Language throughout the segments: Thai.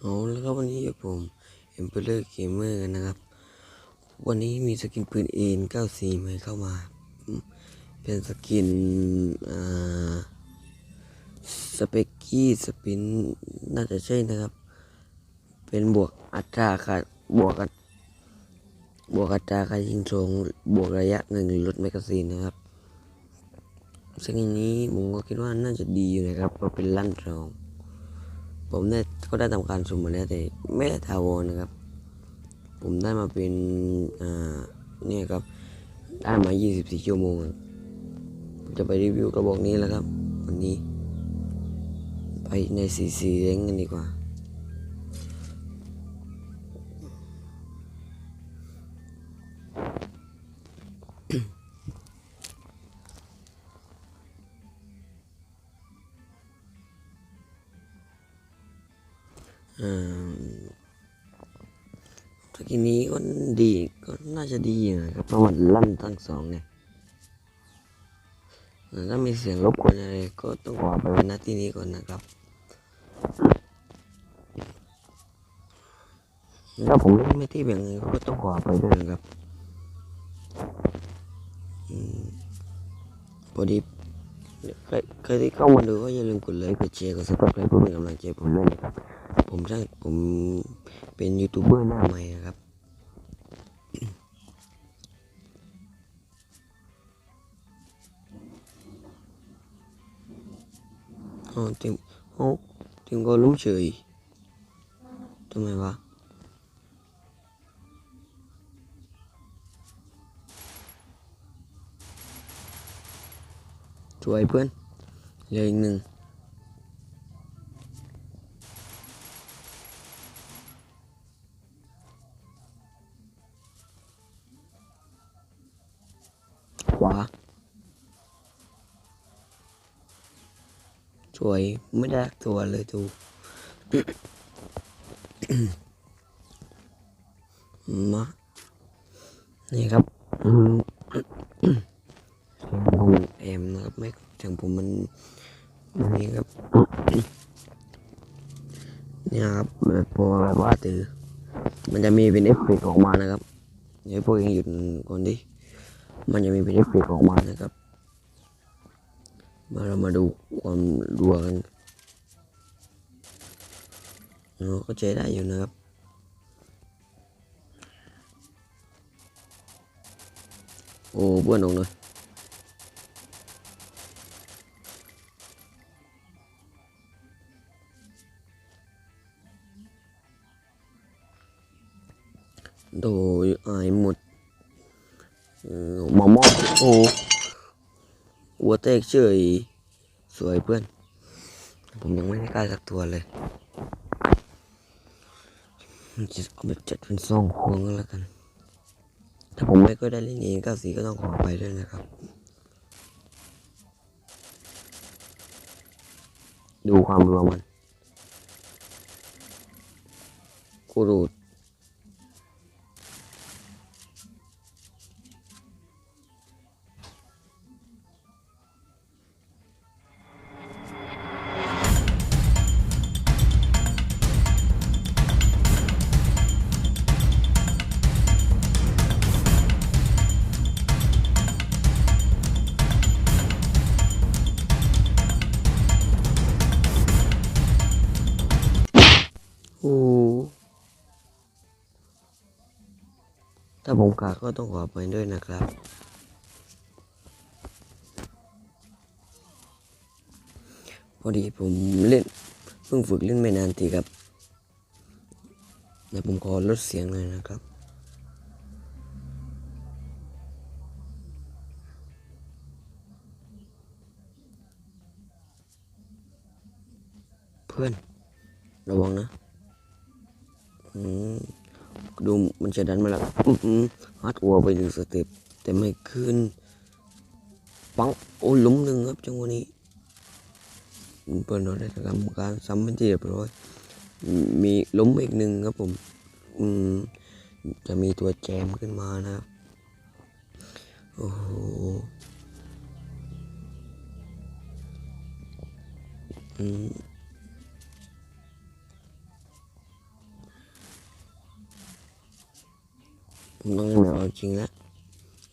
เอาแล้วก็วันนี้ผมเอ็มเปอร์เกมเมอร์นะครับ วันนี้มีสกินปืนเอ็น94ใหม่เข้ามา เป็นสกินสเปกกี้สปินน่าจะใช่นะครับ เป็นบวกอัตราการบวกอัตบวกอัตราการยิงตรงบวกระยะหนึ่งลดแมกกาซีนนะครับซึ่งอันนี้ผมก็คิดว่าน่าจะดีอยู่นะครับเพราะเป็นลั่นรอง ผมได้ ก็ได้ทำการสุ่มมาแล้วแต่ไม่ได้ทาวรนะครับ ผมได้มาเป็นอ่าเนี่ยครับได้มา 24 ชั่วโมงผมจะไปรีวิวกระบอกนี้แล้วครับ วันนี้ ไปในสีสีเล้งกันดีกว่า อ่าตะกี้นี้ก็ดีก็น่าจะดีนะครับเพราะมันลั่นทั้งสองเนี่ยถ้ามีเสียงรบกวนอะไรก็ต้องขอไปวันนัดที่นี้ก่อนนะครับถ้าผมไม่ที่แบบนี้ก็ต้องขอไปด้วยนะครับพอดี ใครที่เข้ามาดูก็อย่าลืมกดไลค์กดแชร์กดซับสไครป์เพื่อเป็นกำลังใจผมด้วยนะครับ ผมสร้างผมเป็นยูทูบเบอร์หน้าใหม่นะครับอ๋อทีมโอ้ทีมก็ล้มเฉยทำไมวะ สวยเพื่อนเหลืออีกหนึ่งขวาสวยไม่ได้ตัวเลยทูมานี่ครับ แอมนะครับไม่เสียงผมมันนี่ครับเนี่ยครับแบบพอว่าตือมันจะมีเป็นเอฟเฟกออกมานะครับเดี๋ยวพวกเองหยุดก่อนดิมันจะมีเป็นเอฟเฟกออกมานะครับ มาเรามาดูความรัวกันเราก็ใช้ได้อยู่นะครับโอ้เพื่อนออกเลย โดยอายหมดเออหมอมอโอ้หัวเตกเฉยสวยเพื่อน ผมยังไม่ได้กล้าสักตัวเลยมันจะเอาไปจัดเป็นซองควงก็แล้วกัน ถ้าผมไม่ก็ได้เล่นเองก้าสีก็ต้องขอไปด้วยนะครับ ดูความรวมมันกูรูด โอ้ถ้าผมขาดก็ต้องขอไปด้วยนะครับ พอดีผมเล่นเพิ่งฝึกเล่นไม่นานทีครับเดี๋ยวผมขอลดเสียงเลยนะครับเพื่อนระวังนะ ดูมันจะดันมาแล้วอื้อหือฮัดหัวไปหนึ่งสเต็ปแต่ไม่ขึ้น ปังโอ้ล้มหนึ่งครับจังหวะนี้เปิดเราได้ทำการซ้ำเป็นที่เรียบร้อย มีล้มอีกหนึ่งครับผมอืมจะมีตัวแจมขึ้นมานะครับโอ้โหอืม จริงนะ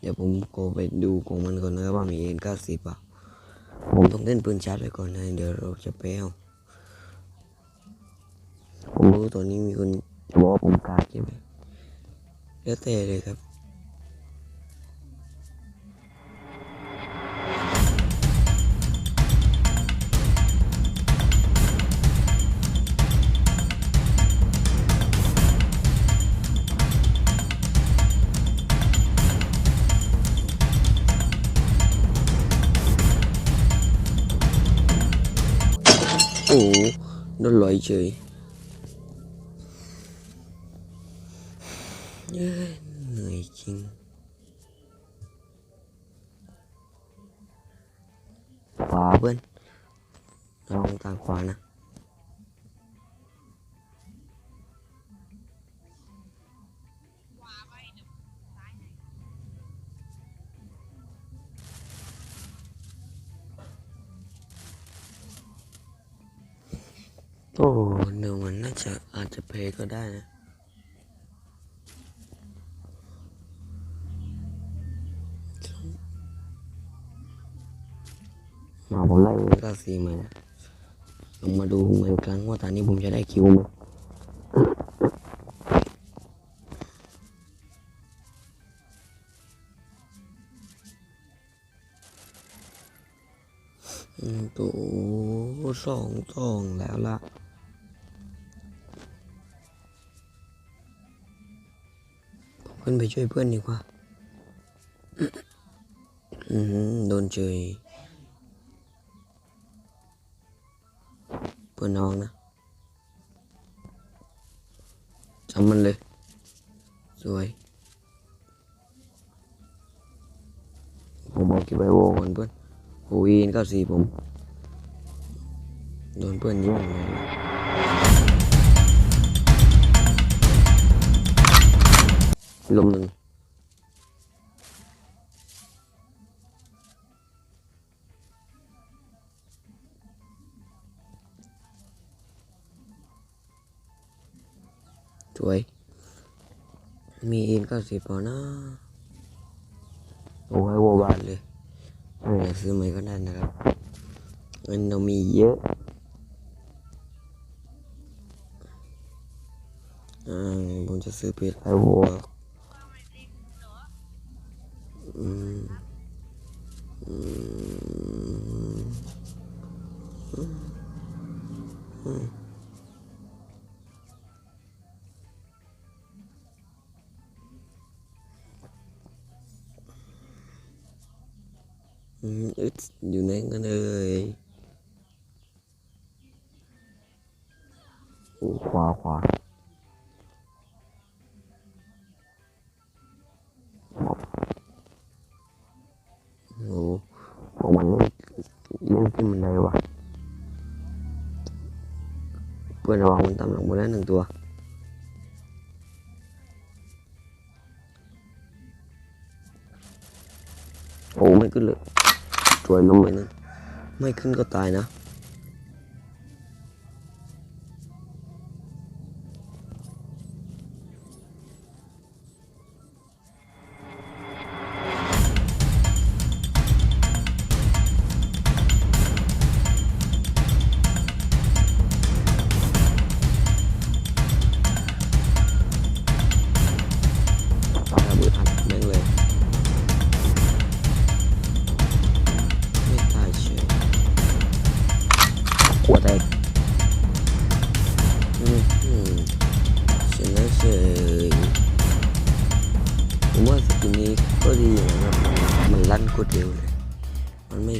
เดี๋ยวผมโกไปดูของมันก่อนนะครับว่ามีเอ็นเก้าสิบอะผมต้องเล่นปืนชาร์จไปก่อนนะเดี๋ยวเราจะไปเอาผมรู้ตอนนี้มีคนจะบอกว่าผมกาดใช่ไหมแล้วแต่เลยครับ โอ้โหโดนลอยเฉ โอ้เดี๋ยวมันน่าจะอาจจะเพลย์ก็ได้นะมาผมไล่ก็สีมานะลองมาดูเหมือนกันว่าตอนนี้ผมจะได้คิวไหมอืมตัวสองสองแล้วล่ะ ผมขึ้นไปช่วยเพื่อนดีกว่าอือหือโดนเจยเพื่อนน้องนะจำมันเลย สวย ผมบอกเก็บไว้โวก่อนเพื่อนโอวีนเก้าสี่ผม โดนเพื่อนยิงเลย ลมหนึ่งสวย มีเอ็นเก้าสิบพอนะโอ้ยโวบานเลยอยากซื้อใหม่ก็ได้นะครับเงินเรามีเยอะอ่าผมจะซื้อเป็ดไอโว อืมอืมอืมอื ขวาขวาโอ้ของมันเล่นเล่นขึ้นมันได้วะเพื่อนระวังมันตามหลังมาได้หนึ่งตัวโอ้ไม่ขึ้นเลยสวยน้ำเลยนะไม่ขึ้นก็ตายนะ หัวแตกอืมอืมชนะเฉยผมว่าสกินนี้ก็ดีนะครับมันลั่นกดเร็วเลย มันไม่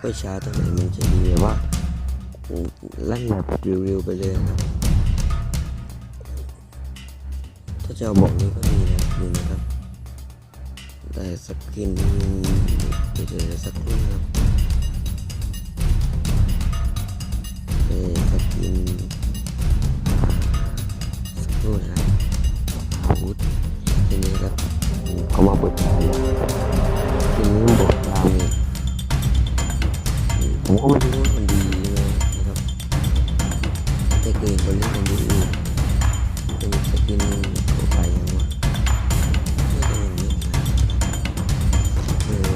ค่อยช้าเท่าไหร่มันจะดีแบบว่าลั่นแบบเร็วๆไปเลยนะครับถ้าจะเอาบอกนี้ก็ดีนะดูนะครับแต่สกินเดี๋ยวสักครู่ครับ มันสกครู่นะฮู้บททีนี้ครับเขามาเปิดไฟทีนี้บทดาวเนี่ยผมก็ไม่รู้ว่ามันดีเลยนะครับแต่เกมบนเล่นมันดีอยู่เป็นสกินทั่วไปยังวะไม่เป็อย่างนี้เออ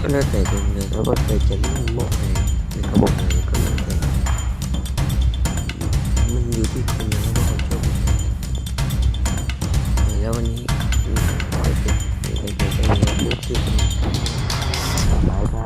ก็แล้วแต่คนเครับว่าใครจะเล่นโมกไหนนะคบโกไหนก็ไล้วแตู่่ที่คุณนะทุกคนชแล้ววันนี้ขอให้เป็นเป็นเป็นเป็นเรื่องที่สนุกสบายครับ